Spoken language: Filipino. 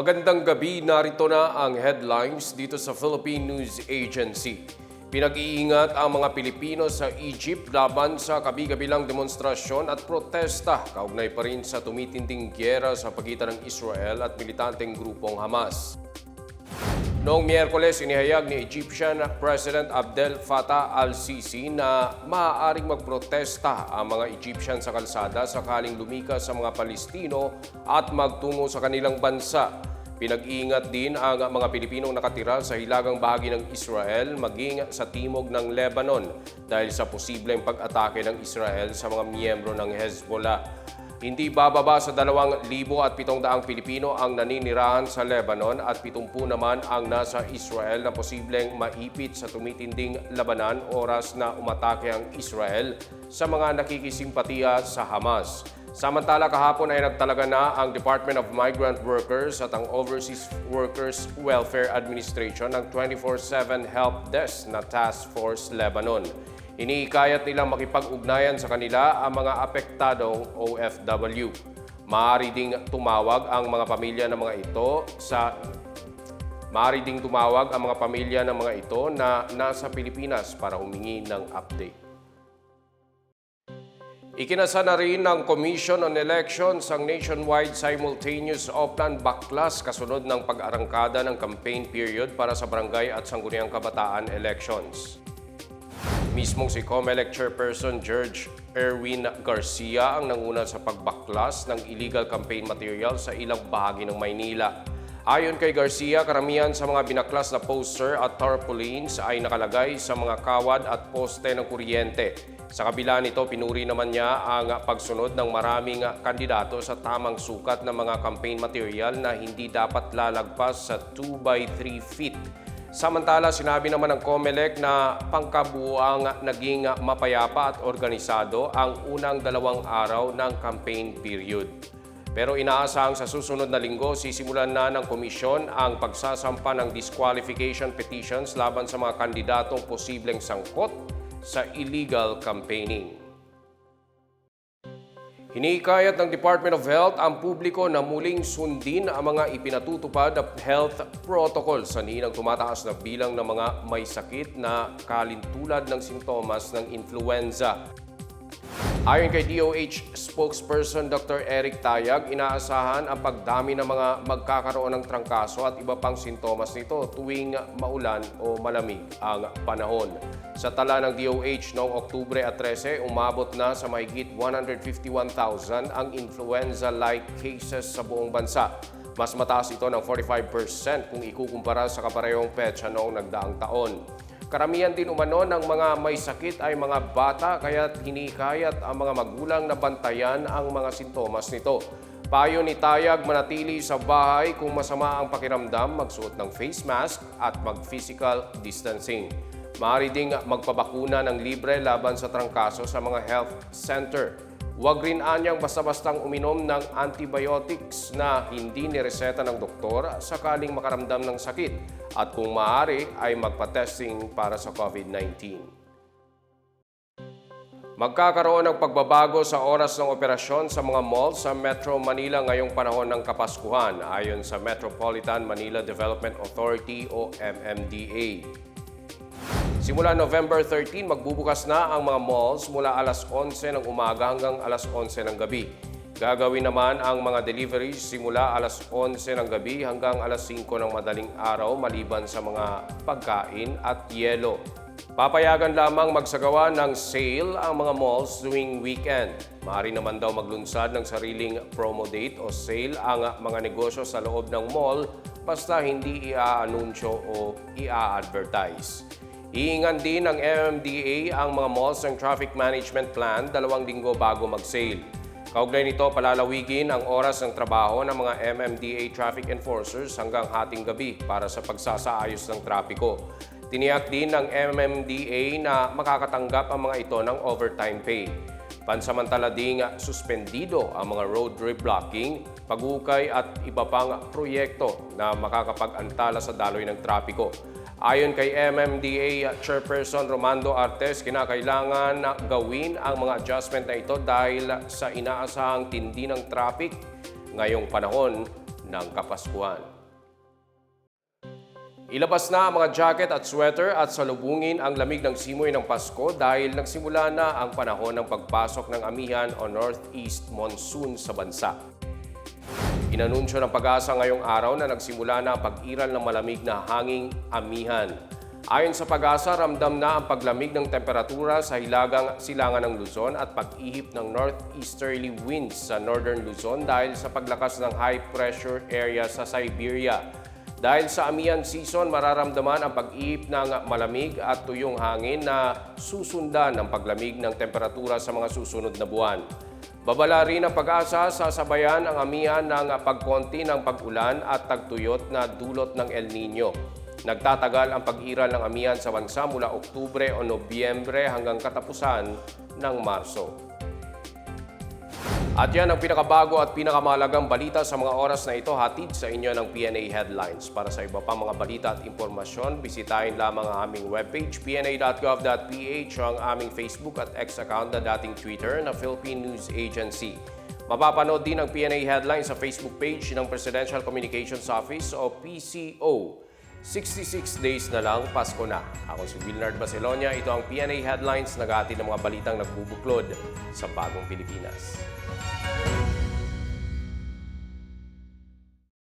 Magandang gabi, narito na ang headlines dito sa Philippine News Agency. Pinag-iingat ang mga Pilipino sa Egypt laban sa kabi-kabilang demonstrasyon at protesta kaugnay pa rin sa tumitinding gyera sa pagitan ng Israel at militanteng grupong Hamas. Noong Miyerkules, inihayag ni Egyptian President Abdel Fattah al-Sisi na maaaring magprotesta ang mga Egyptian sa kalsada sakaling lumikas sa mga Palestino at magtungo sa kanilang bansa. Pinag-iingat din ang mga Pilipinong nakatira sa hilagang bahagi ng Israel maging sa timog ng Lebanon dahil sa posibleng pag-atake ng Israel sa mga miyembro ng Hezbollah. Hindi bababa sa 2,700 Pilipino ang naninirahan sa Lebanon at 70 naman ang nasa Israel na posibleng maipit sa tumitinding labanan oras na umatake ang Israel sa mga nakikisimpatiya sa Hamas. Samantala kahapon ay nagtalaga na ang Department of Migrant Workers at ang Overseas Workers Welfare Administration ng 24-7 Help Desk na Task Force Lebanon. Iniikayat nilang makipag-ugnayan sa kanila ang mga apektadong OFW. Maaari ding tumawag ang mga pamilya ng mga ito sa Maaari ding tumawag ang mga pamilya ng mga ito na nasa Pilipinas para humingi ng update. Ikinasa na rin ng Commission on Elections ang nationwide simultaneous Oplan Baklas kasunod ng pag-arangkada ng campaign period para sa barangay at sangguniang kabataan elections. Mismong si COMELEC Chairperson George Erwin Garcia ang nanguna sa pagbaklas ng illegal campaign material sa ilang bahagi ng Maynila. Ayon kay Garcia, karamihan sa mga binaklas na poster at tarpaulins ay nakalagay sa mga kawad at poste ng kuryente. Sa kabila nito, pinuri naman niya ang pagsunod ng maraming kandidato sa tamang sukat ng mga campaign material na hindi dapat lalagpas sa 2 by 3 feet. Samantala, sinabi naman ng COMELEC na pangkabuang naging mapayapa at organisado ang unang dalawang araw ng campaign period. Pero inaasahang sa susunod na linggo, sisimulan na ng komisyon ang pagsasampa ng disqualification petitions laban sa mga kandidatong posibleng sangkot sa illegal campaigning. Hinikayat ng Department of Health ang publiko na muling sundin ang mga ipinatutupad na health protocol sa ninang tumataas na bilang ng mga may sakit na kalintulad ng sintomas ng influenza. Ayon kay DOH spokesperson Dr. Eric Tayag, inaasahan ang pagdami ng mga magkakaroon ng trangkaso at iba pang sintomas nito tuwing maulan o malamig ang panahon. Sa tala ng DOH noong Oktubre at 13, umabot na sa mahigit 151,000 ang influenza-like cases sa buong bansa. Mas mataas ito ng 45% kung ikukumpara sa kaparehong petsa noong nagdaang taon. Karamihan din umano ng mga may sakit ay mga bata kaya hinikayat ang mga magulang na bantayan ang mga sintomas nito. Payo ni Tayag manatili sa bahay kung masama ang pakiramdam, magsuot ng face mask at mag-physical distancing. Maaari ding magpabakuna ng libre laban sa trangkaso sa mga health center. Huwag rin anyang basta-bastang uminom ng antibiotics na hindi nireseta ng doktor sakaling makaramdam ng sakit at kung maaari ay magpa-testing para sa COVID-19. Magkakaroon ng pagbabago sa oras ng operasyon sa mga mall sa Metro Manila ngayong panahon ng Kapaskuhan ayon sa Metropolitan Manila Development Authority o MMDA. Simula November 13, magbubukas na ang mga malls mula alas 11 ng umaga hanggang alas 11 ng gabi. Gagawin naman ang mga deliveries simula alas 11 ng gabi hanggang alas 5 ng madaling araw maliban sa mga pagkain at yelo. Papayagan lamang magsagawa ng sale ang mga malls tuwing weekend. Maaari naman daw maglunsad ng sariling promo date o sale ang mga negosyo sa loob ng mall basta hindi ia-anunsyo o ia-advertise. Iingan din ng MMDA ang mga malls ng Traffic Management Plan dalawang linggo bago mag-sale. Kaugnay nito, palalawigin ang oras ng trabaho ng mga MMDA traffic enforcers hanggang hating gabi para sa pagsasaayos ng trapiko. Tiniyak din ng MMDA na makakatanggap ang mga ito ng overtime pay. Pansamantala ding suspendido ang mga road reblocking, pagukay at iba pang proyekto na makakapag-antala sa daloy ng trapiko. Ayon kay MMDA Chairperson Romando Artes, kinakailangan na gawin ang mga adjustment na ito dahil sa inaasahang tindi ng traffic ngayong panahon ng Kapaskuhan. Ilabas na ang mga jacket at sweater at salubungin ang lamig ng simoy ng Pasko dahil nagsimula na ang panahon ng pagpasok ng amihan o Northeast Monsoon sa bansa. Inanunsyo ng pag-asa ngayong araw na nagsimula na ang pag-iral ng malamig na hanging amihan. Ayon sa pag-asa, ramdam na ang paglamig ng temperatura sa hilagang silangan ng Luzon at pag-ihip ng northeasterly winds sa northern Luzon dahil sa paglakas ng high pressure area sa Siberia. Dahil sa amihan season, mararamdaman ang pag-ihip ng malamig at tuyong hangin na susundan ng paglamig ng temperatura sa mga susunod na buwan. Babala rin ang pag-asa sa sabayan ang amihan ng pagkonti ng pag-ulan at tagtuyot na dulot ng El Nino. Nagtatagal ang pag-iral ng amihan sa bansa mula Oktubre o Nobyembre hanggang katapusan ng Marso. At yan ang pinakabago at pinakamalagang balita sa mga oras na ito hatid sa inyo ng PNA Headlines. Para sa iba pang mga balita at impormasyon, bisitahin lamang ang aming webpage pna.gov.ph o ang aming Facebook at X account na dating Twitter na Philippine News Agency. Mapapanood din ang PNA Headlines sa Facebook page ng Presidential Communications Office o PCO. 66 days na lang, Pasko na. Ako si Wilnard Baselonia. Ito ang PNA Headlines, nagati ng mga balitang nagbubuklod sa bagong Pilipinas.